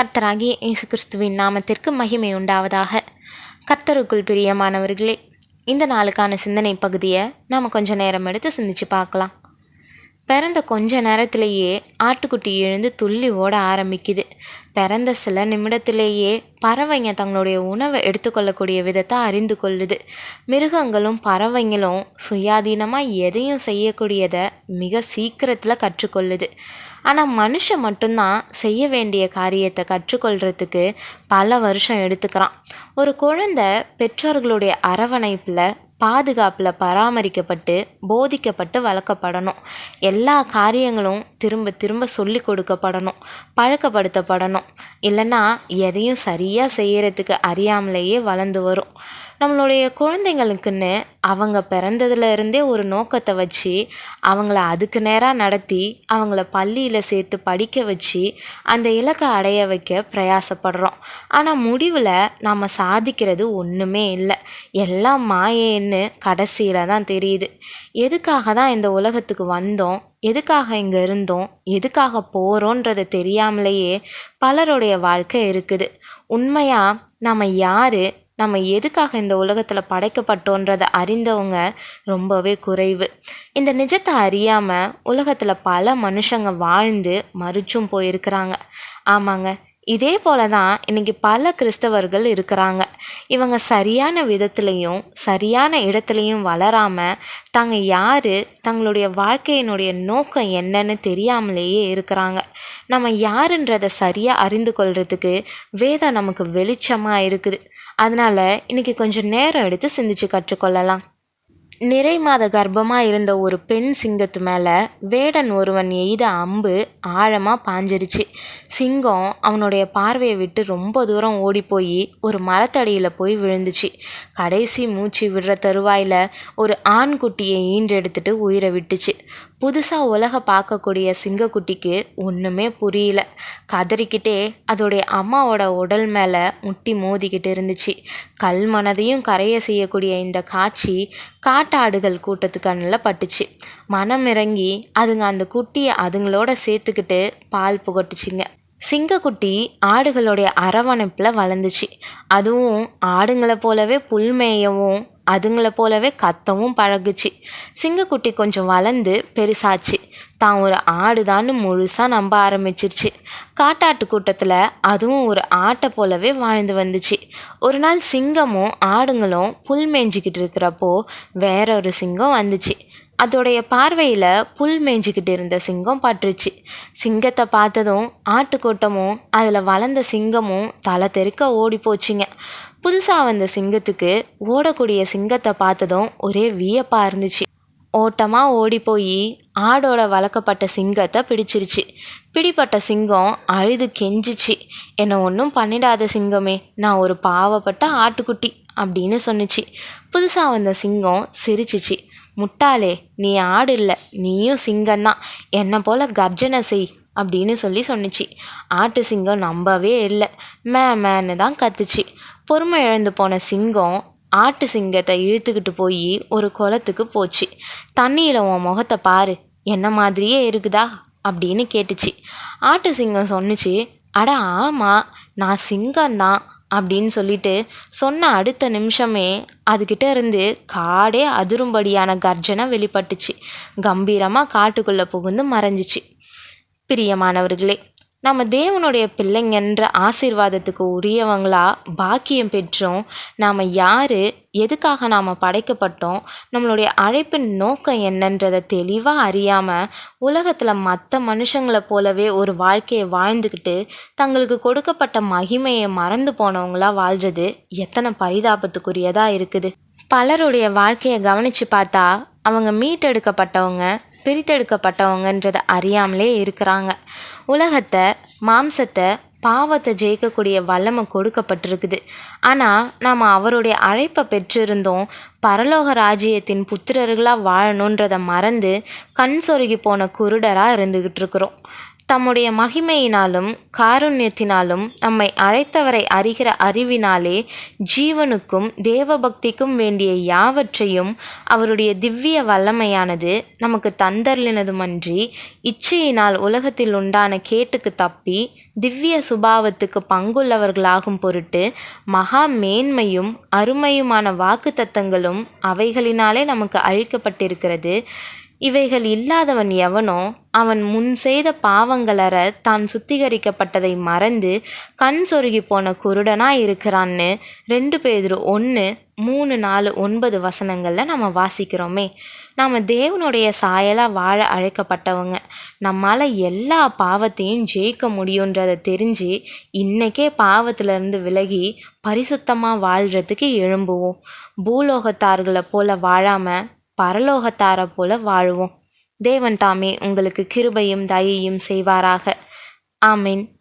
கர்த்தராகிய இயேசு கிறிஸ்துவின் நாமத்திற்கு மகிமை உண்டாவதாக. கர்த்தருக்குள் பிரியமானவர்களே இந்த நாளுக்கான சிந்தனை பகுதியை நாம் கொஞ்ச நேரம் எடுத்து சிந்திச்சு பார்க்கலாம். பிறந்த கொஞ்ச நேரத்திலேயே ஆட்டுக்குட்டி எழுந்து துள்ளி ஓட ஆரம்பிக்குது. பிறந்த சில நிமிடத்திலேயே பறவைங்க தங்களுடைய உணவை எடுத்துக்கொள்ளக்கூடிய விதத்தை அறிந்து கொள்ளுது. மிருகங்களும் பறவைங்களும் சுயாதீனமாக எதையும் செய்யக்கூடியதை மிக சீக்கிரத்தில் கற்றுக்கொள்ளுது. ஆனால் மனுஷன் மட்டும்தான் செய்ய வேண்டிய காரியத்தை கற்றுக்கொள்கிறதுக்கு பல வருஷம் எடுத்துக்கிறான். ஒரு குழந்தை பெற்றோர்களுடைய அரவணைப்பில் பாதுகாப்பில் பராமரிக்கப்பட்டு போதிக்கப்பட்டு வளர்க்கப்படணும். எல்லா காரியங்களும் திரும்ப திரும்ப சொல்லி கொடுக்கப்படணும் பழக்கப்படுத்தப்படணும். இல்லைன்னா எதையும் சரியாக செய்கிறதுக்கு அறியாமலேயே வளர்ந்து வரும். நம்மளுடைய குழந்தைங்களுக்குன்னு அவங்க பிறந்ததுல இருந்தே ஒரு நோக்கத்தை வச்சு அவங்கள அதுக்கு நேராக நடத்தி அவங்கள பள்ளியில் சேர்த்து படிக்க வச்சு அந்த இலக்கை அடைய வைக்க பிரயாசப்படுறோம். ஆனால் முடிவில் நாம் சாதிக்கிறது ஒன்றுமே இல்லை. எல்லாம் மாயேன்னு கடைசியில் தான் தெரியுது. எதுக்காக தான் இந்த உலகத்துக்கு வந்தோம்? எதுக்காக இங்கே இருந்தோம்? எதுக்காக போகிறோன்றதை தெரியாமலேயே பலருடைய வாழ்க்கை இருக்குது. உண்மையாக நம்ம யார்? நம்ம எதுக்காக இந்த உலகத்தில் படைக்கப்பட்டோன்றதை அறிந்தவங்க ரொம்பவே குறைவு. இந்த நிஜத்தை அறியாமல் உலகத்தில் பல மனுஷங்க வாழ்ந்து மறிச்சும் போயிருக்கிறாங்க. ஆமாங்க இதே போல தான் இன்றைக்கி பல கிறிஸ்தவர்கள் இருக்கிறாங்க. இவங்க சரியான விதத்துலேயும் சரியான இடத்துலையும் வளராமல் தாங்க யார் தங்களுடைய வாழ்க்கையினுடைய நோக்கம் என்னன்னு தெரியாமலேயே இருக்கிறாங்க. நம்ம யாருன்றதை சரியாக அறிந்து கொள்கிறதுக்கு வேதம் நமக்கு வெளிச்சமாக இருக்குது. அதனால் இன்றைக்கி கொஞ்சம் நேரம் எடுத்து சிந்திச்சு கற்றுக்கொள்ளலாம். நிறை மாத கர்ப்பமாக இருந்த ஒரு பெண் சிங்கத்து மேலே வேடன் ஒருவன் எய்த அம்பு ஆழமாக பாஞ்சிருச்சு. சிங்கம் அவனுடைய பார்வையை விட்டு ரொம்ப தூரம் ஓடி போய் ஒரு மரத்தடியில் போய் விழுந்துச்சு. கடைசி மூச்சு விடுற தருவாயில் ஒரு ஆண்குட்டியை ஈன்றெடுத்துட்டு உயிரை விட்டுச்சு. புதுசாக உலக பார்க்கக்கூடிய சிங்கக்குட்டிக்கு ஒன்றுமே புரியல. கதறிக்கிட்டே அதோடைய அம்மாவோட உடல் மேலே முட்டி மோதிக்கிட்டு இருந்துச்சு. கல் மனதையும் கரைய செய்யக்கூடிய இந்த காட்சி காட்டாடுகள் கூட்டத்துக்கு கண்ணில் பட்டுச்சு. மனம் இறங்கி அதுங்க அந்த குட்டியை அதுங்களோட சேர்த்துக்கிட்டு பால் புகட்டுச்சிங்க. சிங்கக்குட்டி ஆடுகளுடைய அரவணைப்பில் வளர்ந்துச்சு. அதுவும் ஆடுங்களை போலவே புல் மேயவும் அதுங்களை போலவே கத்தவும் பழகுச்சு. சிங்கக்குட்டி கொஞ்சம் வளர்ந்து பெருசாச்சு. தான் ஒரு ஆடுதான்னு முழுசாக நம்ப ஆரம்பிச்சிருச்சு. காட்டாட்டு கூட்டத்தில் அதுவும் ஒரு ஆட்டை போலவே வாழ்ந்து வந்துச்சு. ஒரு நாள் சிங்கமும் ஆடுங்களும் புல் மேய்ஞ்சிக்கிட்டு இருக்கிறப்போ வேற ஒரு சிங்கம் வந்துச்சு. அதோடைய பார்வையில் புல் மேய்ஞ்சிக்கிட்டு இருந்த சிங்கம் பட்டுருச்சு. சிங்கத்தை பார்த்ததும் ஆட்டுக்கூட்டமும் அதில் வளர்ந்த சிங்கமும் தலை தெருக்க ஓடி போச்சுங்க புதுசாக வந்த சிங்கத்துக்கு ஓடக்கூடிய சிங்கத்தை பார்த்ததும் ஒரே வியப்பாக இருந்துச்சு. ஓட்டமாக ஓடி போய் ஆடோட வளர்க்கப்பட்ட சிங்கத்தை பிடிச்சிருச்சு. பிடிப்பட்ட சிங்கம் அழுது கெஞ்சிச்சு என்னை ஒன்றும் பண்ணிடாத சிங்கமே நான் ஒரு பாவப்பட்ட ஆட்டுக்குட்டி அப்படின்னு சொன்னிச்சு. புதுசாக வந்த சிங்கம் சிரிச்சிச்சு. முட்டாளே நீ ஆடு இல்லை நீயும் சிங்கம்தான். என்னை போல் கர்ஜனை செய் அப்படின்னு சொல்லி சொன்னிச்சு. ஆட்டு சிங்கம் நம்பவே இல்லை. மே மேன்னு தான் கத்துச்சு. பொறுமை இழந்து போன சிங்கம் ஆட்டு சிங்கத்தை இழுத்துக்கிட்டு போய் ஒரு குளத்துக்கு போச்சு. தண்ணியில் உன் முகத்தை பாரு என்ன மாதிரியே இருக்குதா? அப்படின்னு கேட்டுச்சு. ஆட்டு சிங்கம் சொன்னிச்சு அட ஆமாம் நான் சிங்கம்தான். அப்படின்னு சொல்லிட்டு சொன்ன அடுத்த நிமிஷமே அதுக்கிட்ட இருந்து காடே அதிரும்படியான கர்ஜனை வெளிப்பட்டுச்சு. கம்பீரமாக காட்டுக்குள்ளே புகுந்து மறைஞ்சிச்சு. பிரியமானவர்களே நம்ம தேவனுடைய பிள்ளைங்கன்ற ஆசீர்வாதத்துக்கு உரியவங்களா பாக்கியம் பெற்றோம். நாம் யார்? எதுக்காக நாம் படைக்கப்பட்டோம்? நம்மளுடைய அழைப்பின் நோக்கம் என்னன்றதை தெளிவாக அறியாமல் உலகத்தில் மற்ற மனுஷங்களை போலவே ஒரு வாழ்க்கையை வாழ்ந்துக்கிட்டு தங்களுக்கு கொடுக்கப்பட்ட மகிமையை மறந்து போனவங்களா வாழ்கிறது எத்தனை பரிதாபத்துக்குரியதாக இருக்குது. பலருடைய வாழ்க்கையை கவனித்து பார்த்தா அவங்க மீட்டெடுக்கப்பட்டவங்க பிரித்தெடுக்கப்பட்டவங்கன்றதை அறியாமலே இருக்கிறாங்க. உலகத்தை மாம்சத்தை பாவத்தை ஜெயிக்கக்கூடிய வல்லமை கொடுக்கப்பட்டிருக்குது. ஆனால் நாம் அவருடைய அழைப்பை பெற்றிருந்தோம் பரலோக ராஜ்யத்தின் புத்திரர்களாக வாழணுன்றதை மறந்து கண் சொருகி போன குருடராக இருந்துக்கிட்டு இருக்கிறோம் தம்முடைய மகிமையினாலும் காருண்யத்தினாலும் நம்மை அழைத்தவரை அறிகிற அறிவினாலே ஜீவனுக்கும் தேவபக்திக்கும் வேண்டிய யாவற்றையும் அவருடைய திவ்ய வல்லமையானது நமக்கு தந்தர்லினதுமன்றி இச்சையினால் உலகத்தில் உண்டான கேட்டுக்கு தப்பி திவ்ய சுபாவத்துக்கு பங்குள்ளவர்களாகும் பொருட்டு மகா மேன்மையும் அருமையுமான வாக்கு தத்தங்களும் அவைகளினாலே நமக்கு அழிக்கப்பட்டிருக்கிறது. இவைகள் இல்லாதவன் எவனோ அவன் முன் செய்த பாவங்களற தான் சுத்திகரிக்கப்பட்டதை மறந்து கண் சொருகி போன குருடனாக இருக்கிறான்னு ரெண்டு பேர் ஒன்று மூணு நாலு ஒன்பது வசனங்களில் நம்ம வாசிக்கிறோமே. நாம் தேவனுடைய சாயலாக வாழ அழைக்கப்பட்டவங்க. நம்மால் எல்லா பாவத்தையும் ஜெயிக்க முடியுன்றதை தெரிஞ்சு இன்றைக்கே பாவத்திலிருந்து விலகி பரிசுத்தமாக வாழ்கிறதுக்கு எழும்புவோம். பூலோகத்தார்களை போல் வாழாமல் பரலோகத்தார போல வாழ்வோம். தேவன் தாமே உங்களுக்கு கிருபையும் தயையும் செய்வாராக. ஆமீன்.